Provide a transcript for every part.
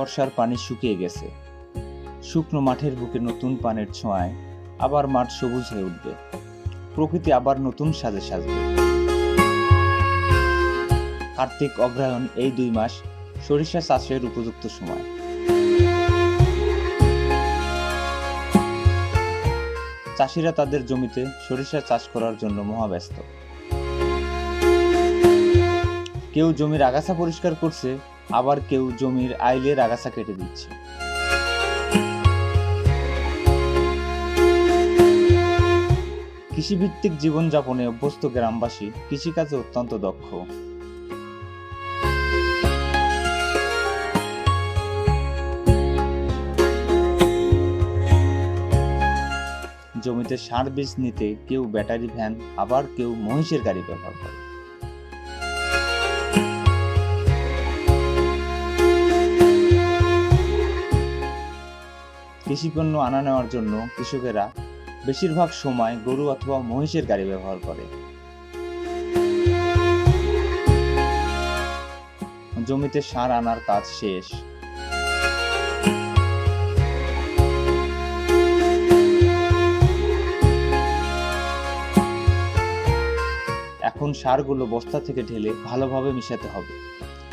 বর্ষার পানি শুকিয়ে গেছে। শুকনো মাঠের বুকে নতুন পানের ছোঁয়ায় আবার মাঠ সবুজ হয়ে উঠবে। প্রকৃতি আবার নতুন সাজে সাজবে। কার্তিক অগ্রহায়ণ এই দুই মাস সরিষা চাষের উপযুক্ত সময়। চাষিরা তাদের জমিতে সরিষা চাষ করার জন্য মহাব্যস্ত। কেউ জমির আগাছা পরিষ্কার করছে আবার কেউ জমির আইলের আগাছা কেটে দিচ্ছে। কৃষিভিত্তিক জীবনযাপনে অভ্যস্ত গ্রামবাসী, কৃষিকাজে অত্যন্ত দক্ষ। জমিতে সার বীজ নিতে কেউ ব্যাটারি ভ্যান, আবার কেউ মহিষের গাড়ি ব্যবহার করে। কৃষিপণ্য আনা নেওয়ার জন্য কৃষকেরা বেশিরভাগ সময় গরু অথবা মহিষের গাড়ি ব্যবহার করে। জমিতে সার আনার কাজ শেষ। এখন সারগুলো বস্তা থেকে ঢেলে ভালোভাবে মিশাতে হবে,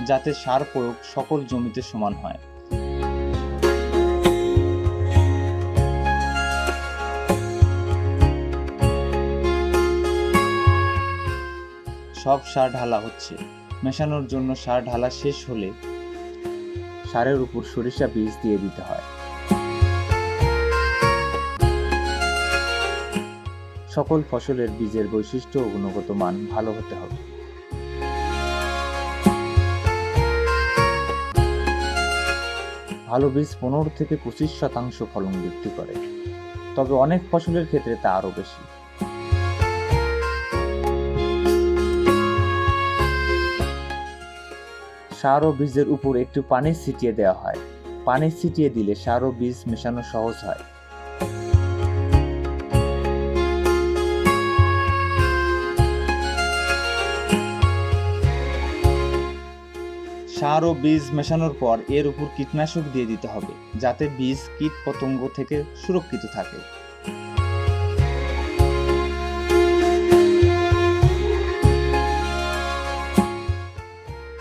যাতে সার প্রয়োগ সকল জমিতে সমান হয়। সব সার ঢালা হচ্ছে। মেশানোর জন্য সার ঢালা শেষ হলে সারের উপর সরিষা বীজ দিয়ে দিতে হয়। সকল ফসলের বীজের বৈশিষ্ট্য ও গুণগত মান ভালো হতে হবে। ভালো বীজ পনেরো থেকে পঁচিশ শতাংশ ফলন বৃদ্ধি করে। তবে অনেক ফসলের ক্ষেত্রে তা আরও বেশি। সার ও বীজের উপর একটু পানি ছিটিয়ে দেওয়া হয়। পানি ছিটিয়ে দিলে সার ও বীজ মেশানো সহজ হয়। সার ও বীজ মেশানোর পর এর উপর কীটনাশক দিয়ে দিতে হবে, যাতে বীজ কীট পতঙ্গ থেকে সুরক্ষিত থাকে।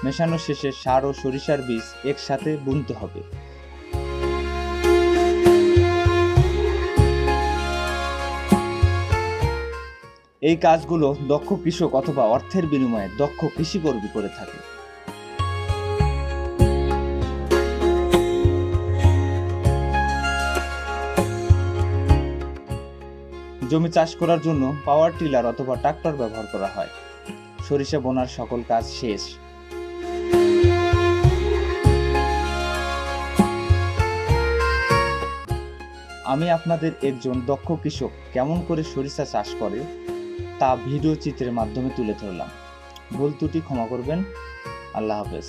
মেশানো শেষে সার ও সরিষার বীজ একসাথে বুনতে হবে। এই কাজগুলো দক্ষ কৃষক অথবা অর্থের বিনিময়ে দক্ষ কৃষিকর্মী করে থাকে। জমি চাষ করার জন্য পাওয়ার টিলার অথবা ট্রাক্টর ব্যবহার করা হয়। সরিষা বোনার সকল কাজ শেষ। আমি আপনাদের একজন দক্ষ কৃষক কেমন করে সরিষা চাষ করে তা ভিডিও চিত্রের মাধ্যমে তুলে ধরলাম। ভুল ত্রুটি ক্ষমা করবেন। আল্লাহ হাফেজ।